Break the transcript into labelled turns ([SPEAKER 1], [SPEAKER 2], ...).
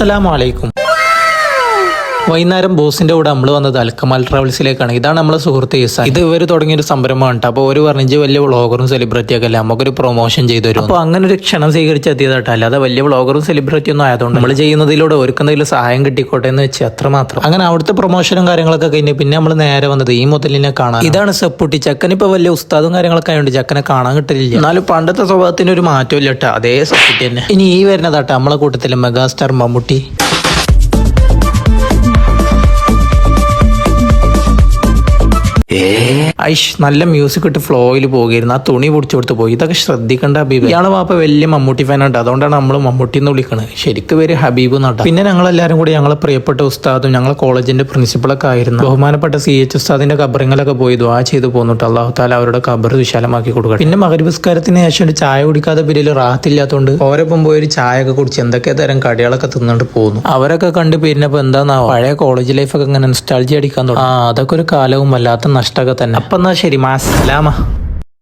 [SPEAKER 1] السلام عليكم. വൈകുന്നേരം ബോസിന്റെ കൂടെ നമ്മൾ വന്നത് അൽക്കമാൽ ട്രാവൽസിലേക്കാണ്. ഇതാണ് നമ്മളെ സുഹൃത്ത് ഈസ ഇത് ഇവർ തുടങ്ങിയ ഒരു സംരംഭമാണ് അപ്പൊ അപ്പോൾ ഒരു പറഞ്ഞ് വലിയ വ്ളോഗറും സെലിബ്രിറ്റി ഒക്കെ അല്ല? നമുക്കൊരു പ്രൊമോഷൻ ചെയ്തു തരും അപ്പോൾ അങ്ങനെ ഒരു ക്ഷണം സ്വീകരിച്ച് എത്തിയതാട്ടോ അല്ലാതെ വലിയ വ്ളോഗറും സെലിബ്രിറ്റി ഒന്നും ആയതുകൊണ്ട് നമ്മൾ ചെയ്യുന്നതിലൂടെ അവർക്ക് എന്തെങ്കിലും സഹായം കിട്ടിക്കോട്ടെ എന്ന് വെച്ച് അത്രമാത്രം. അങ്ങനെ അവിടുത്തെ പ്രൊമോഷനും കാര്യങ്ങളൊക്കെ കഴിഞ്ഞ് പിന്നെ നമ്മൾ നേരെ വന്നത് ഈ മുതലിനെ കാണാൻ ഇതാണ് സെപ്പുട്ടി. ചക്കൻ ഇപ്പൊ വലിയ ഉസ്താദും കാര്യങ്ങളൊക്കെ ആയതുകൊണ്ട് ചക്കനെ കാണാൻ കിട്ടില്ല എന്നാലും പണ്ടത്തെ സ്വഭാവത്തിന് ഒരു മാറ്റമില്ല കേട്ടോ. അതേ സെപ്പുട്ടി തന്നെ. ഇനി ഈ വരുന്നതാട്ടോ നമ്മളെ കൂട്ടത്തിലെ മെഗാസ്റ്റാർ മമ്മൂട്ടി. ¿Eh? ഐഷ് നല്ല മ്യൂസിക് ഇട്ട് ഫ്ലോയിൽ പോകുകയായിരുന്നു ആ തുണി പൊടിച്ചു കൊടുത്ത് പോയി. ഇതൊക്കെ ശ്രദ്ധിക്കേണ്ട ഹബീബ്. ഇയാളെ വാപ്പ വലിയ മമ്മൂട്ടി ഫാനാണ് അതുകൊണ്ടാണ് നമ്മൾ മമ്മൂട്ടി എന്ന് വിളിക്കുന്നത് ശരിക്കും പേര് ഹബീബ് നട്ട പിന്നെ ഞങ്ങൾ എല്ലാവരും കൂടി ഞങ്ങളെ പ്രിയപ്പെട്ട ഉസ്താദും ഞങ്ങളെ കോളേജിന്റെ പ്രിൻസിപ്പളൊക്കെ ആയിരുന്നു. ബഹുമാനപ്പെട്ട സി എച്ച് ഉസ്താദിന്റെ കബറിങ്ങളൊക്കെ പോയി ദ്വാ ചെയ്ത് പോന്നിട്ട് അള്ളാഹു താല അവരുടെ കബർ വിശാലമാക്കി കൊടുക്കണം പിന്നെ മകരിപുസ്കാരത്തിന് ശേഷം ഒരു ചായ കുടിക്കാതെ പിരിയിൽ റാത്തില്ലാത്തതുകൊണ്ട് ഓരോപ്പം പോയി ഒരു ചായ ഒക്കെ കുടിച്ച് എന്തൊക്കെ തരം കടികളൊക്കെ തിന്നിട്ട് പോകുന്നു അവരൊക്കെ കണ്ട് പിരിഞ്ഞപ്പോ എന്താന്നാ പഴയ കോളേജ് ലൈഫൊക്കെ ഇങ്ങനെ ഇൻസ്റ്റാൾജി അടിക്കാൻ തുടങ്ങി. ആ അതൊക്കെ ഒരു കാലവും വല്ലാത്ത നഷ്ടമൊക്കെ തന്നെ. അപ്പൊ എന്നാ ശരി മാസലാമ